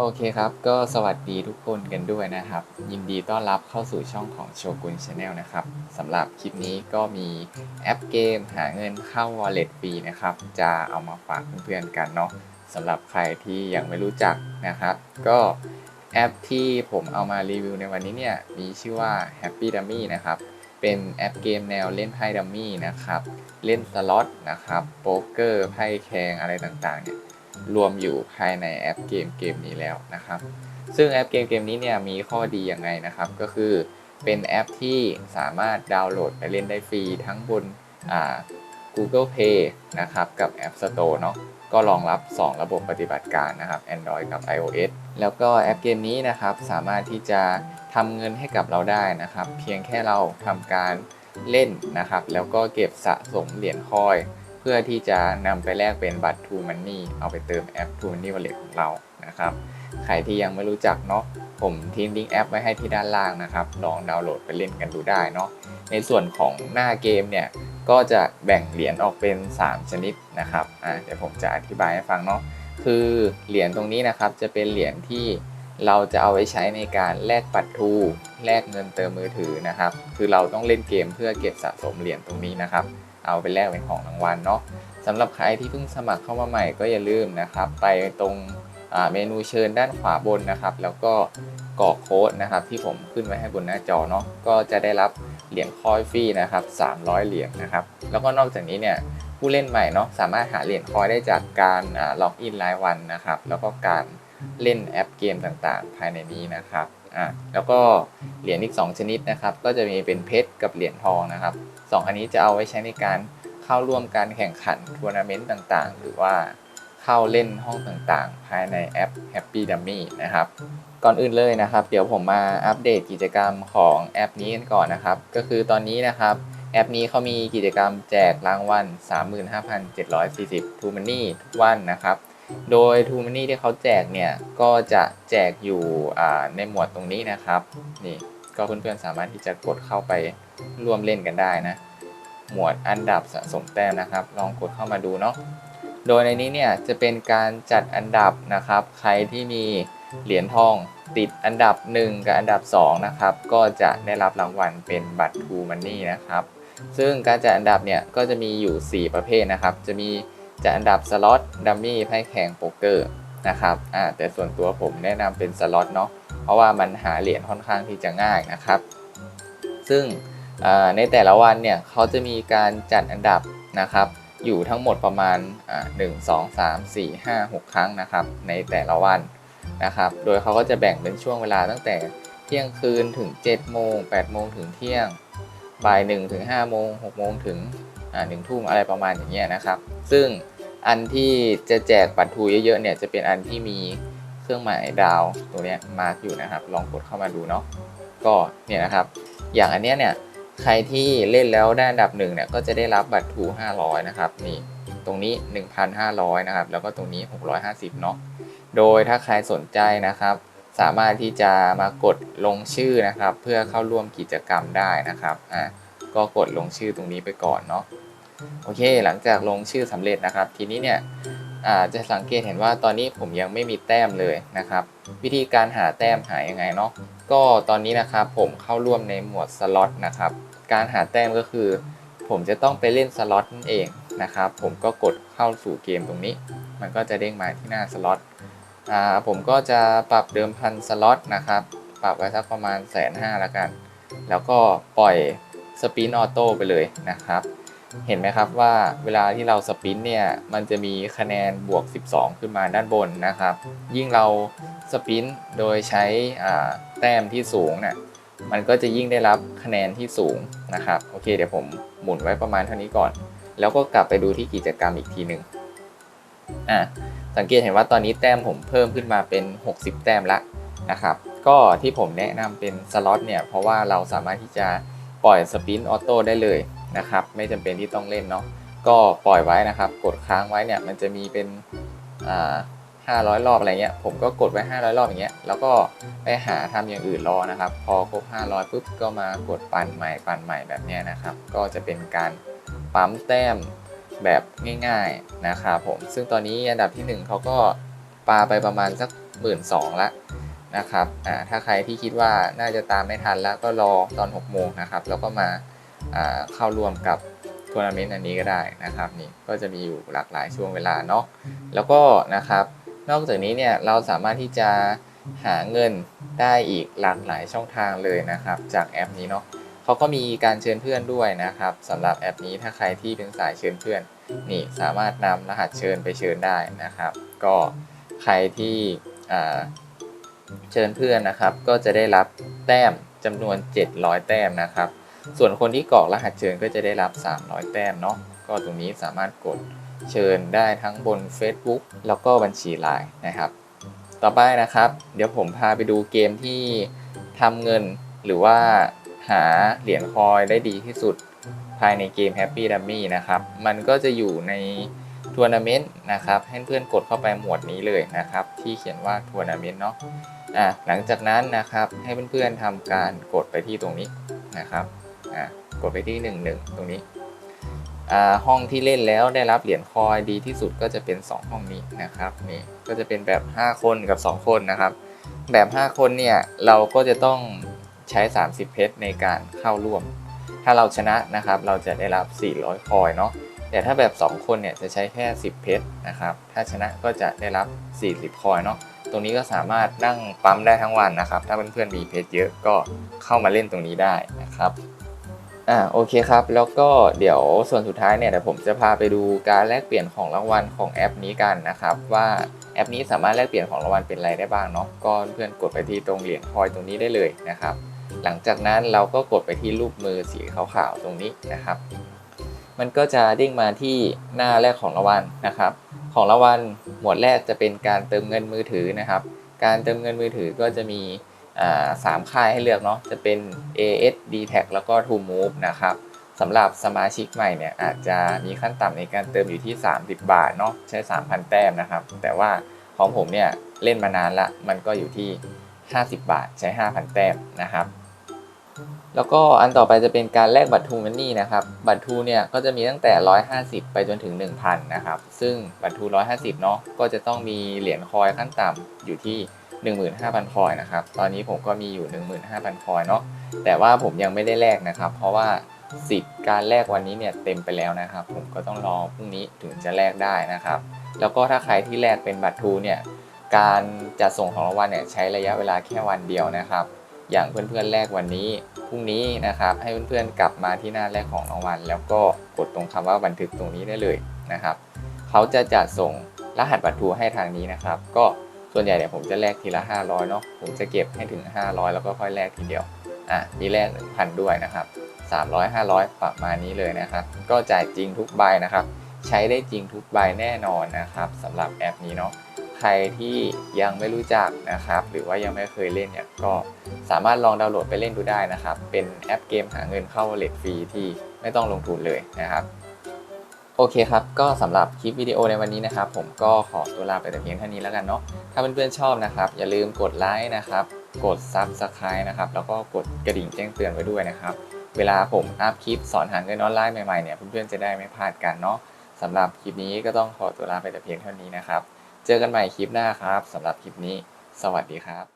โอเคครับ ก็สวัสดีทุกคนกันด้วยนะครับ ยินดีต้อนรับเข้าสู่ช่องของโชกุนชาแนลนะครับสำหรับคลิปนี้ก็มีแอปเกมหาเงินเข้า Wallet ฟรีนะครับ จะเอามาฝากเพื่อนๆกันเนาะสำหรับใครที่ยังไม่รู้จักนะครับ ก็แอปที่ผมเอามารีวิวในวันนี้เนี่ย มีชื่อว่า Happy Dummy นะครับ เป็นแอปเกมแนวเล่นไพ่ดัมมี่นะครับ เล่นสล็อตนะครับ โป๊กเกอร์ ไพ่แคงอะไรต่างๆเนี่ย รวมอยู่ภายในแอปเกมเกมนี้แล้วนะครับ ซึ่งแอปเกมเกมนี้เนี่ยมีข้อดียังไงนะครับ ก็คือเป็นแอปที่สามารถดาวน์โหลดไปเล่นได้ฟรีทั้งบนอ่า Google Play นะครับกับ App Store เนาะก็รองรับ 2 ระบบปฏิบัติการนะครับ Android กับ iOS แล้วก็แอปเกมนี้นะครับสามารถที่จะทำเงินให้กับเราได้นะครับ เพียงแค่เราทำการเล่นนะครับ แล้วก็เก็บสะสมเหรียญคอย เพื่อที่จะนำไปแลกเป็นบัตร True Money เอาไปเติมแอป True Money Wallet ของเรานะครับ ใครที่ยังไม่รู้จักเนาะผมทิ้งลิงก์แอปไว้ให้ที่ด้านล่างนะครับ ลองดาวน์โหลดไปเล่นกันดูได้เนาะในส่วนของหน้าเกมเนี่ย ก็จะแบ่งเหรียญออกเป็น 3 ชนิดนะครับอ่าเดี๋ยวผมจะอธิบายให้ฟังเนาะคือเหรียญตรงนี้นะครับจะเป็นเหรียญที่เราจะเอาไว้ใช้ในการแลกบัตรทูแลกเงินเติมมือถือนะครับ คือเราต้องเล่นเกมเพื่อเก็บสะสมเหรียญตรงนี้นะครับ เอาไปแลกเป็นของรางวัลเนาะสำหรับใครที่เพิ่งสมัครเข้ามาใหม่ก็อย่าลืมนะครับ ไปตรงเมนูเชิญด้านขวาบนนะครับ แล้วก็กรอกโค้ดนะครับ ที่ผมขึ้นไว้ให้บนหน้าจอเนาะก็จะได้รับเหรียญคอยฟรีนะครับ 300 เหรียญนะครับ แล้วก็นอกจากนี้เนี่ยผู้เล่นใหม่เนาะสามารถหาเหรียญคอยได้จากการล็อกอินรายวันนะครับ แล้วก็การเล่นแอปเกมต่างๆ ภายในนี้นะครับ อะแล้วก็เหรียญอีก 2 ชนิดนะครับ ก็จะมีเป็นเพชรกับเหรียญทองนะครับสองอันนี้จะเอาไว้ใช้ในการเข้าร่วมการแข่งขันทัวร์นาเมนต์ต่างๆ หรือว่าเข้าเล่นห้องต่างๆ ภายในแอป Happy Dummy นะครับ ก่อนอื่นเลยนะครับ เดี๋ยวผมมาอัปเดตกิจกรรมของแอปนี้กันก่อนนะครับ ก็คือตอนนี้นะครับแอปนี้เขามีกิจกรรมแจกรางวัล 35,740ทูมันนี่ทุกวันนะครับ โดยทูมันนี่ที่เขาแจกเนี่ย ก็จะแจกอยู่ในหมวดตรงนี้นะครับ นี่ก็เพื่อนๆสามารถที่จะกดเข้าไปร่วมเล่นกันได้นะ หมวดอันดับสะสมแต้มนะครับ ลองกดเข้ามาดูเนาะโดยในนี้เนี่ยจะเป็นการจัดอันดับนะครับ ใครที่มีเหรียญทองติดอันดับ 1 กับอันดับ 2 นะครับ ก็จะได้รับรางวัลเป็นบัตรทูมันนี่นะครับ ซึ่งการจัดอันดับเนี่ยก็จะมีอยู่ 4 ประเภทนะครับ จะมี จัดอันดับสล็อตดัมมี่ไพ่แข่งโป๊กเกอร์นะครับอ่าแต่ส่วนตัวผมแนะนำเป็นสล็อตเนาะเพราะว่ามันหาเหรียญค่อนข้างที่จะง่ายนะครับ ซึ่งในแต่ละวันเนี่ยเขาจะมีการจัดอันดับนะครับ อยู่ทั้งหมดประมาณหนึ่งสองสามสี่ห้าหกครั้งนะครับ ในแต่ละวันนะครับ โดยเขาก็จะแบ่งเป็นช่วงเวลาตั้งแต่เที่ยงคืนถึง7โมง8โมงถึงเที่ยงบ่าย1ถึง5โมง6โมงถึง หนึ่งทุ่มอะไรประมาณอย่างเงี้ยนะครับ ซึ่งอันที่จะแจกบัตรทูเยอะๆเนี่ยจะเป็นอันที่มีเครื่องหมายดาวตัวเนี้ยมาร์กอยู่นะครับ ลองกดเข้ามาดูเนาะก็เนี่ยนะครับ อย่างอันเนี้ยเนี่ยใครที่เล่นแล้วได้อันดับหนึ่งเนี่ยก็จะได้รับบัตรทู500 นะครับนี่ตรงนี้ 1,500 นะครับ แล้วก็ตรงนี้ 650 เนาะโดยถ้าใครสนใจนะครับ สามารถที่จะมากดลงชื่อนะครับ เพื่อเข้าร่วมกิจกรรมได้นะครับอะ ก็กดลงชื่อตรงนี้ไปก่อนเนาะโอเค หลังจากลงชื่อสำเร็จนะครับ ทีนี้เนี่ยจะสังเกตเห็นว่าตอนนี้ผมยังไม่มีแต้มเลยนะครับ วิธีการหาแต้มหายังไงเนาะก็ตอนนี้นะครับผมเข้าร่วมในหมวดสล็อตนะครับการหาแต้มก็คือ ผมจะต้องไปเล่นสล็อตนั่นเองนะครับผมก็กดเข้าสู่เกมตรงนี้ มันก็จะเด้งมาที่หน้าสล็อตอผมก็จะปรับเดิมพันสล็อตนะครับ ปรับไว้สักประมาณแสนห้าละกัน แล้วก็ปล่อย สปินออโต้ไปเลยนะครับ เห็นไหมครับว่าเวลาที่เราสปินเนี่ย มันจะมีคะแนนบวก 12 ขึ้นมาด้านบนนะครับ ยิ่งเราสปินโดยใช้แต้มที่สูงเนี่ยมันก็จะยิ่งได้รับคะแนนที่สูงนะครับ โอเค เดี๋ยวผมหมุนไว้ประมาณเท่านี้ก่อน แล้วก็กลับไปดูที่กิจกรรมอีกทีหนึ่งอะสังเกตเห็นว่าตอนนี้แต้มผมเพิ่มขึ้นมาเป็น 60 แต้มละนะครับ ก็ที่ผมแนะนำเป็นสล็อตเนี่ย เพราะว่าเราสามารถที่จะ ปล่อยสปินออโต้ได้เลยนะครับ ไม่จำเป็นที่ต้องเล่นเนาะก็ปล่อยไว้นะครับ กดค้างไว้เนี่ยมันจะมีเป็นอ่า500รอบอะไรเงี้ยผมก็กดไว้ 500 รอบอย่างเงี้ยแล้วก็ไปหาทำอย่างอื่นรอนะครับ พอครบ 500ปุ๊บก็มากดปั่นใหม่ปั่นใหม่แบบเนี้ยนะครับ ก็จะเป็นการปั๊มแต้มแบบง่ายๆนะครับผมซึ่งตอนนี้อันดับที่ 1เขาก็ปาไปประมาณสัก1 2ื่นสองละ นะครับถ้าใครที่คิดว่าน่าจะตามไม่ทันแล้วก็รอตอน 6 โมงนะครับ แล้วก็มาเข้าร่วมกับทัวร์นาเมนต์อันนี้ก็ได้นะครับนี่ก็จะมีอยู่หลากหลายช่วงเวลาเนาะแล้วก็นะครับ นอกจากนี้เนี่ยเราสามารถที่จะหาเงินได้อีกหลากหลายช่องทางเลยนะครับ จากแอปนี้เนาะเขาก็มีการเชิญเพื่อนด้วยนะครับสำหรับแอปนี้ถ้าใครที่เป็นสายเชิญเพื่อนนี่สามารถนำรหัสเชิญไปเชิญได้นะครับ ก็ใครที่อ่า เชิญเพื่อนนะครับ ก็จะได้รับแต้มจำนวน 700 แต้มนะครับ ส่วนคนที่กรอกรหัสเชิญก็จะได้รับ 300 แต้มเนาะก็ตรงนี้สามารถกดเชิญได้ทั้งบน Facebook แล้วก็บัญชีไลน์นะครับ ต่อไปนะครับ เดี๋ยวผมพาไปดูเกมที่ทำเงินหรือว่าหาเหรียญคอยได้ดีที่สุดภายในเกม Happy Dummy นะครับ มันก็จะอยู่ในทัวร์นาเมนต์นะครับ ให้เพื่อนกดเข้าไปหมวดนี้เลยนะครับ ที่เขียนว่าทัวร์นาเมนต์เนาะ อะหลังจากนั้นนะครับให้เพื่อนๆทำการกดไปที่ตรงนี้นะครับอะกดไปที่ 1 1 ตรงนี้อ่าห้องที่เล่นแล้วได้รับเหรียญคอยดีที่สุดก็จะเป็น 2 ห้องนี้นะครับนี่ก็จะเป็นแบบ 5 คนกับ 2 คนนะครับ แบบ 5 คนเนี่ยเราก็จะต้องใช้ 30 เพชรในการเข้าร่วม ถ้าเราชนะนะครับเราจะได้รับ 400 คอยเนาะแต่ถ้าแบบ 2 คนเนี่ยจะใช้แค่ 10 เพชรนะครับ ถ้าชนะก็จะได้รับ 40 คอยเนาะ ตรงนี้ก็สามารถนั่งปั๊มได้ทั้งวันนะครับ ถ้าเพื่อนๆมีเพชรเยอะก็เข้ามาเล่นตรงนี้ได้นะครับอ่าโอเคครับ แล้วก็เดี๋ยวส่วนสุดท้ายเนี่ยเดี๋ยวผมจะพาไปดูการแลกเปลี่ยนของรางวัลของแอปนี้กันนะครับ ว่าแอปนี้สามารถแลกเปลี่ยนของรางวัลเป็นอะไรได้บ้างเนาะก็เพื่อนกดไปที่ตรงเหรียญคอยตรงนี้ได้เลยนะครับ หลังจากนั้นเราก็กดไปที่รูปมือสีขาวๆตรงนี้นะครับ มันก็จะเด้งมาที่หน้าแรกของรางวัลนะครับ ของรางวัลหมวดแรกจะเป็นการเติมเงินมือถือนะครับ การเติมเงินมือถือก็จะมีสามค่ายให้เลือกเนาะจะเป็น AS d t a c แล้วก็ True Move นะครับสำหรับสมาชิกใหม่เนี่ยอาจจะมีขั้นต่ำในการเติมอยู่ที่ 30 บาทเนาะใช้ 3,000 แต้มนะครับ แต่ว่าของผมเนี่ยเล่นมานานละมันก็อยู่ที่ 50 บาทใช้ 5,000 แต้มนะครับ แล้วก็อันต่อไปจะเป็นการแลกบัตรทูมันนี่นะครับ บัตรทูเนี่ยก็จะมีตั้งแต่ 150 ไปจนถึง 1,000 นะครับ ซึ่งบัตรทู 150 เนาะก็จะต้องมีเหรียญคอยขั้นต่ำอยู่ที่ 15,000 คอยนะครับ ตอนนี้ผมก็มีอยู่ 15,000 คอยเนาะ แต่ว่าผมยังไม่ได้แลกนะครับ เพราะว่าสิทธิ์การแลกวันนี้เนี่ยเต็มไปแล้วนะครับ ผมก็ต้องรอพรุ่งนี้ถึงจะแลกได้นะครับ แล้วก็ถ้าใครที่แลกเป็นบัตรทูเนี่ย การจัดส่งของรางวัลเนี่ยใช้ระยะเวลาแค่วันเดียวนะครับ อย่างเพื่อนๆแรกวันนี้พรุ่งนี้นะครับ ให้เพื่อนๆกลับมาที่หน้าแรกของรางวัล แล้วก็กดตรงคำว่าบันทึกตรงนี้ได้เลยนะครับเขาจะจัดส่งรหัสบัตรทูให้ทางนี้นะครับ ก็ส่วนใหญ่เนี่ยผมจะแลกทีละ 500เนาะผมจะเก็บให้ถึง 500 แล้วก็ค่อยแลกทีเดียวอะมีแลก1,000 ด้วยนะครับ 300 500 ประมาณนี้เลยนะครับ ก็จ่ายจริงทุกใบนะครับ ใช้ได้จริงทุกใบแน่นอนนะครับสำหรับแอปนี้เนาะ ใครที่ยังไม่รู้จักนะครับ หรือว่ายังไม่เคยเล่นเนี่ยก็สามารถลองดาวน์โหลดไปเล่นดูได้นะครับ เป็นแอปเกมหาเงินเข้า wallet ฟรีที่ไม่ต้องลงทุนเลยนะครับ โอเคครับ ก็สำหรับคลิปวิดีโอในวันนี้นะครับ ผมก็ขอตัวลาไปแต่เพียงเท่านี้แล้วกันเนาะถ้าเพื่อนๆชอบนะครับ อย่าลืมกดไลค์นะครับ กด Subscribe นะครับแล้วก็กดกระดิ่งแจ้งเตือนไว้ด้วยนะครับเวลาผมอัพคลิปสอนหาเงินออนไลน์ใหม่ๆเนี่ยเพื่อนๆจะได้ไม่พลาดกันเนาะสำหรับคลิปนี้ก็ต้องขอตัวลาไปแต่เพียงเท่านี้นะครับ เจอกันใหม่คลิปหน้าครับสำหรับคลิปนี้ สวัสดีครับ